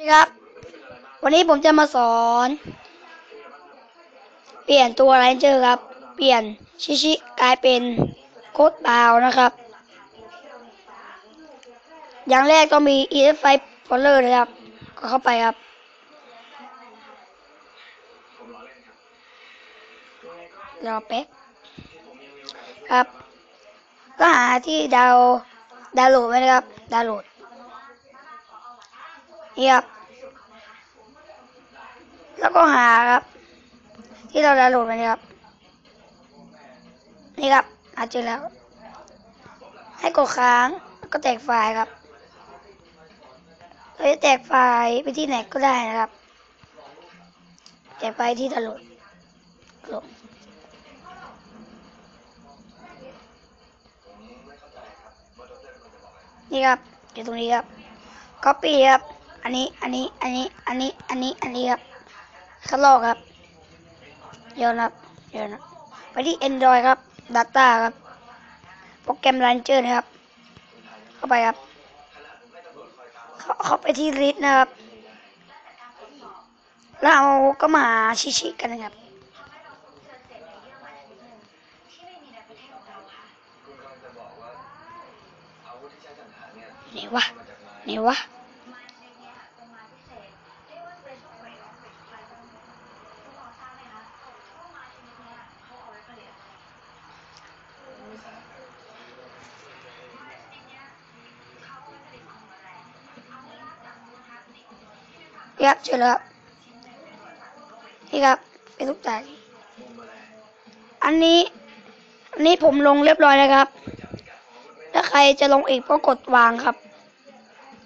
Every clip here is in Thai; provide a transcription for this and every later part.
สวัสดีครับ วันนี้ผมจะมาสอน เปลี่ยนตัวไรเจอร์ครับ เปลี่ยนชิชิกลายเป็นโคดบาวนะครับ อย่างแรกต้องมี EF5 Folder นะครับ ก็เข้าไปครับ รอแป๊บครับ ก็หาที่ดาวดาวโหลดไว้นะครับ ดาวโหลด นี่ครับ แล้วก็หาครับ ที่เราดาวน์โหลดไปนะครับ นี่ครับหาเจอแล้ว ให้กดค้างก็แตกไฟล์ครับเราจะแตกไฟล์ไปที่ไหนก็ได้นะครับ แตกไฟล์ที่ดาวน์โหลดลดนี่ครับอยู่ตรงนี้ครับ copy ครับ อันนี้ อันนี้ อันนี้ อันนี้ อันนี้ อันนี้ครับคัดลอครับเดี๋ยนะครับเดี๋ยวนะไปที่ Android ครับ Data ครับ โปรแกรม Launcher นะครับ เข้าไปครับ เข้าเข้าไปที่ list นะครับ แล้วเราก็มาหาชิกันนะครับไหนวะไหนวะ นี่ครับเจอแล้วครับนี่ครับเป็นลูกตาลอันนี้อันนี้ผมลงเรียบร้อยแล้วครับ ถ้าใครจะลงอีกก็กดวางครับ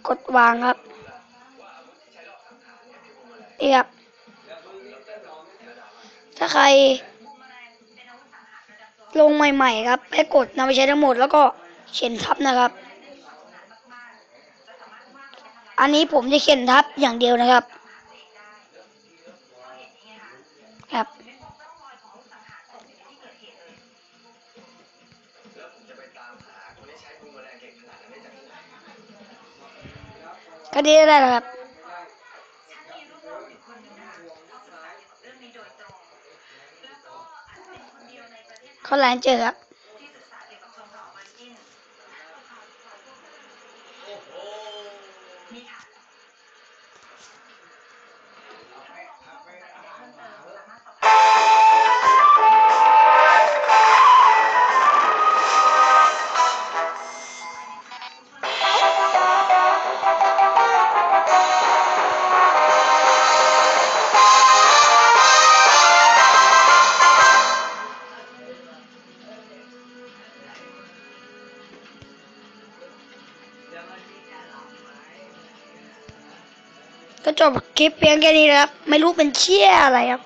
กดวางครับนี่ครับถ้าใคร ลงใหม่ ๆ ครับให้กดนำไปใช้ทั้งหมดแล้วก็เขียนทับนะครับ อันนี้ผมจะเขียนทับอย่างเดียวนะครับ ครับก็ดีได้แล้วครับเขาแลนเจอครับ mira. ก็จบคลิปเพียงแค่นี้นะครับ ไม่รู้เป็นเชี่ยอะไรครับ